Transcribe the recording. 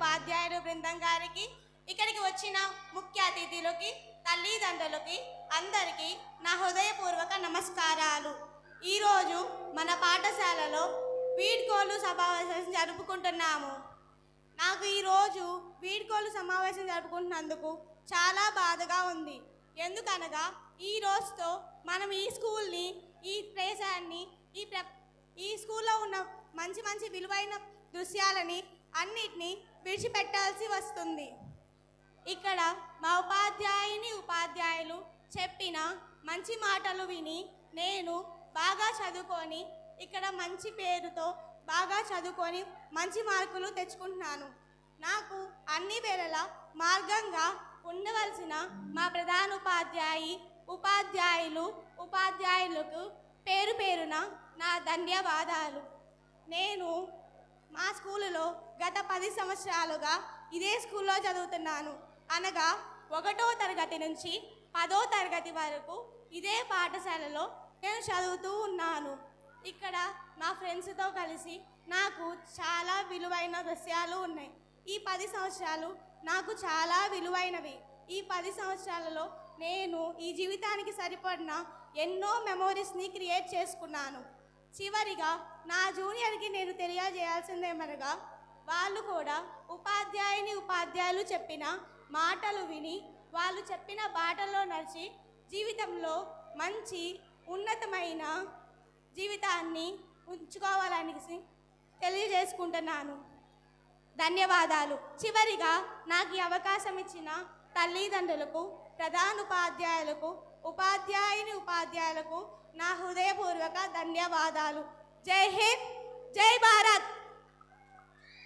ఉపాధ్యాయులు బృందం గారికి ఇక్కడికి వచ్చిన ముఖ్య అతిథులకి తల్లిదండ్రులకి అందరికీ నా హృదయపూర్వక నమస్కారాలు. ఈరోజు మన పాఠశాలలో వీడ్కోలు సమావేశం జరుపుకుంటున్నాము. నాకు ఈరోజు వీడ్కోలు సమావేశం జరుపుకుంటున్నందుకు చాలా బాధగా ఉంది. ఎందుకనగా ఈ రోజుతో మనం ఈ స్కూల్ని ఈ ప్రదేశాన్ని ఈ ప్ర ఈ స్కూల్లో ఉన్న మంచి మంచి విలువైన దృశ్యాలని అన్నిటినీ విడిచిపెట్టాల్సి వస్తుంది. ఇక్కడ మా ఉపాధ్యాయుని ఉపాధ్యాయులు చెప్పిన మంచి మాటలు విని నేను బాగా చదువుకొని ఇక్కడ మంచి పేరుతో బాగా చదువుకొని మంచి మార్కులు తెచ్చుకుంటున్నాను. నాకు అన్ని వేళల మార్గంగా ఉండవలసిన మా ప్రధాన ఉపాధ్యాయి ఉపాధ్యాయులు ఉపాధ్యాయులకు పేరు పేరున నా ధన్యవాదాలు. నేను మా స్కూలులో గత పది సంవత్సరాలుగా ఇదే స్కూల్లో చదువుతున్నాను. అనగా ఒకటో తరగతి నుంచి పదో తరగతి వరకు ఇదే పాఠశాలలో నేను చదువుతూ ఉన్నాను. ఇక్కడ మా ఫ్రెండ్స్తో కలిసి నాకు చాలా విలువైన విషయాలు ఉన్నాయి. ఈ పది సంవత్సరాలు నాకు చాలా విలువైనవి. ఈ పది సంవత్సరాలలో నేను ఈ జీవితానికి సరిపడిన ఎన్నో మెమోరీస్ని క్రియేట్ చేసుకున్నాను. చివరిగా నా జూనియర్కి నేను తెలియజేయాల్సిందేమనగా వాళ్ళు కూడా ఉపాధ్యాయుని ఉపాధ్యాయులు చెప్పిన మాటలు విని వాళ్ళు చెప్పిన బాటలో నడిచి జీవితంలో మంచి ఉన్నతమైన జీవితాన్ని ఉంచుకోవాలని తెలియజేసుకుంటున్నాను. ధన్యవాదాలు. చివరిగా నాకు ఈ అవకాశం ఇచ్చిన తల్లిదండ్రులకు ప్రధానోపాధ్యాయులకు ఉపాధ్యాయుని ఉపాధ్యాయులకు నా హృదయపూర్వక ధన్యవాదాలు. జై హింద్ జై భారత్.